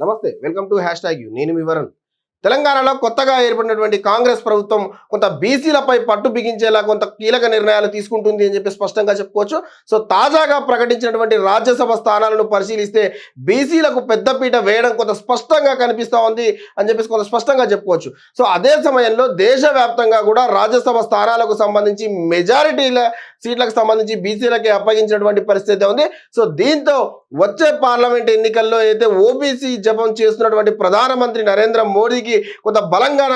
నమస్తే welcome to hashtag you. నేను మీ తెలంగాణలో కొత్తగా ఏర్పడినటువంటి కాంగ్రెస్ ప్రభుత్వం కొంత బీసీలపై పట్టు బిగించేలా కొంత కీలక నిర్ణయాలు తీసుకుంటుంది అని చెప్పి స్పష్టంగా చెప్పుకోవచ్చు. సో తాజాగా ప్రకటించినటువంటి రాజ్యసభ స్థానాలను పరిశీలిస్తే బీసీలకు పెద్దపీట వేయడం కొంత స్పష్టంగా కనిపిస్తూ ఉంది అని చెప్పేసి కొంత స్పష్టంగా చెప్పుకోవచ్చు. సో అదే సమయంలో దేశవ్యాప్తంగా కూడా రాజ్యసభ స్థానాలకు సంబంధించి మెజారిటీల సీట్లకు సంబంధించి బీసీలకి అప్పగించినటువంటి పరిస్థితి ఉంది. సో దీంతో వచ్చే పార్లమెంట్ ఎన్నికల్లో అయితే ఓబీసీ జపం చేస్తున్నటువంటి ప్రధానమంత్రి నరేంద్ర మోడీకి కొంత బలంగా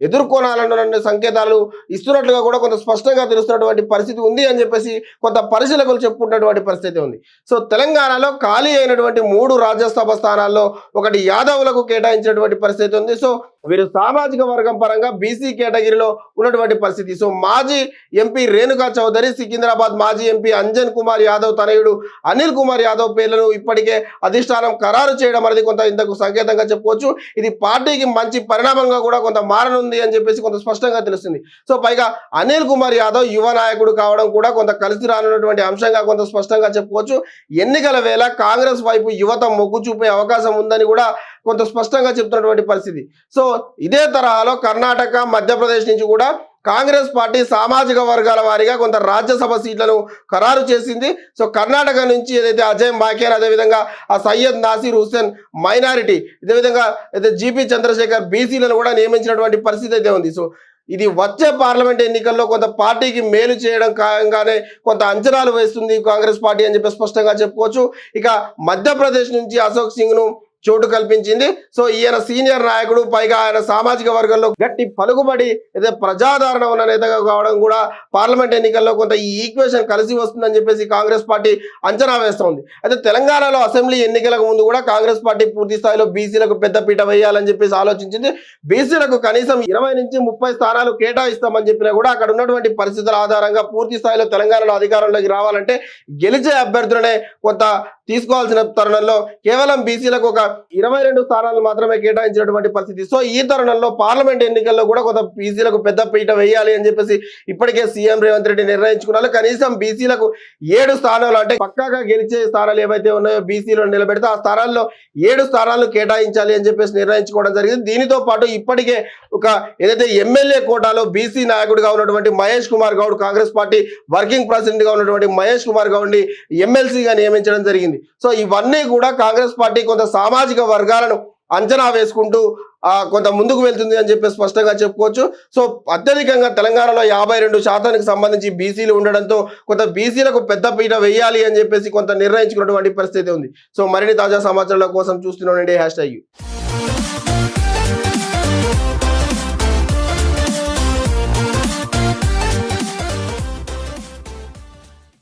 ఎదుర్కొనాలన్న సంకేతాలు ఇస్తున్నట్లుగా కూడా కొంత స్పష్టంగా తెలుస్తున్నటువంటి పరిస్థితి ఉంది అని చెప్పేసి కొంత పరిశీలకులు చెప్పుకుంటున్నటువంటి పరిస్థితి ఉంది. సో తెలంగాణలో ఖాళీ అయినటువంటి మూడు రాజ్యసభ స్థానాల్లో ఒకటి యాదవులకు కేటాయించినటువంటి పరిస్థితి ఉంది. సో వీరు సామాజిక వర్గం పరంగా బీసీ కేటగిరీలో ఉన్నటువంటి పరిస్థితి. సో మాజీ ఎంపీ రేణుకా చౌదరి సికింద్రాబాద్ మాజీ ఎంపీ అంజన్ కుమార్ యాదవ్ తనయుడు అనిల్ కుమార్ యాదవ్ పేర్లను ఇప్పటికే అధిష్టానం ఖరారు చేయడం అనేది కొంత ఇంతకు సంకేతంగా చెప్పుకోవచ్చు. ఇది పార్టీకి మంచి పరిణామంగా కూడా కొంత మారనుంది. అని చెప్పేసి కొంత స్పష్టంగా తెలుస్తుంది. సో పైగా అనిల్ కుమార్ యాదవ్ యువ నాయకుడు కావడం కూడా కొంత కలిసి రానున్నటువంటి అంశంగా కొంత స్పష్టంగా చెప్పుకోవచ్చు. ఎన్నికల వేళ కాంగ్రెస్ వైపు యువత మొగ్గు చూపే అవకాశం ఉందని కూడా కొంత స్పష్టంగా చెప్తున్నటువంటి పరిస్థితి. సో ఇదే తరహాలో కర్ణాటక మధ్యప్రదేశ్ నుంచి కూడా కాంగ్రెస్ పార్టీ సామాజిక వర్గాల వారీగా కొంత రాజ్యసభ సీట్లను ఖరారు చేసింది. సో కర్ణాటక నుంచి ఏదైతే అజయ్ మాకేర్ అదేవిధంగా ఆ సయ్యద్ నాసీర్ హుస్సేన్ మైనారిటీ ఇదేవిధంగా అయితే జీపీ చంద్రశేఖర్ బీసీలను కూడా నియమించినటువంటి పరిస్థితి అయితే ఉంది. సో ఇది వచ్చే పార్లమెంట్ ఎన్నికల్లో కొంత పార్టీకి మేలు చేయడం కాగానే కొంత అంచనాలు వేస్తుంది కాంగ్రెస్ పార్టీ అని చెప్పి స్పష్టంగా చెప్పుకోవచ్చు. ఇక మధ్యప్రదేశ్ నుంచి అశోక్ సింగ్ను చోటు కల్పించింది. సో ఈయన సీనియర్ నాయకుడు పైగా ఆయన సామాజిక వర్గంలో గట్టి పలుకుబడి అయితే ప్రజాదరణ ఉన్న నేతగా కావడం కూడా పార్లమెంట్ ఎన్నికల్లో కొంత ఈ ఈక్వేషన్ కలిసి వస్తుందని చెప్పేసి కాంగ్రెస్ పార్టీ అంచనా వేస్తోంది. అయితే తెలంగాణలో అసెంబ్లీ ఎన్నికలకు ముందు కూడా కాంగ్రెస్ పార్టీ పూర్తి స్థాయిలో బీసీలకు పెద్ద పీట వేయాలని చెప్పేసి ఆలోచించింది. బీసీలకు కనీసం ఇరవై నుంచి ముప్పై స్థానాలు కేటాయిస్తామని చెప్పినా కూడా అక్కడ ఉన్నటువంటి పరిస్థితుల ఆధారంగా పూర్తి స్థాయిలో తెలంగాణలో అధికారంలోకి రావాలంటే గెలిచే అభ్యర్థులనే కొంత తీసుకోవాల్సిన తరుణంలో కేవలం బీసీలకు ఒక ఇరవై రెండు స్థానాలు మాత్రమే కేటాయించినటువంటి పరిస్థితి. సో ఈ తరుణంలో పార్లమెంట్ ఎన్నికల్లో కూడా కొంత బీసీలకు పెద్ద పీట వేయాలి అని చెప్పేసి ఇప్పటికే సీఎం రేవంత్ రెడ్డి నిర్ణయించుకున్నారు. కనీసం బీసీలకు ఏడు స్థానాలు అంటే పక్కాగా గెలిచే స్థానాలు ఏవైతే ఉన్నాయో బీసీలో నిలబెడితే ఆ స్థానాల్లో ఏడు స్థానాలు కేటాయించాలి అని చెప్పేసి నిర్ణయించుకోవడం జరిగింది. దీనితో పాటు ఇప్పటికే ఒక ఏదైతే ఎమ్మెల్యే కోటాలో బీసీ నాయకుడిగా ఉన్నటువంటి మహేష్ కుమార్ గౌడ్ కాంగ్రెస్ పార్టీ వర్కింగ్ ప్రెసిడెంట్గా ఉన్నటువంటి మహేష్ కుమార్ గౌడ్ని ఎమ్మెల్సీగా నియమించడం జరిగింది. సో ఇవన్నీ కూడా కాంగ్రెస్ పార్టీ కొంత సామాజిక వర్గాలను అంచనా వేసుకుంటూ ఆ, కొంత ముందుకు వెళ్తుంది అని చెప్పి స్పష్టంగా చెప్పుకోవచ్చు. సో అత్యధికంగా తెలంగాణలో యాభై రెండు శాతానికి సంబంధించి బీసీలు ఉండడంతో కొంత బీసీలకు పెద్ద పీట వేయాలి అని చెప్పేసి కొంత నిర్ణయించుకున్నటువంటి పరిస్థితి ఉంది. సో మరిన్ని తాజా సమాచారాల కోసం చూస్తున్నానండి హ్యాష్ ట్యాగ్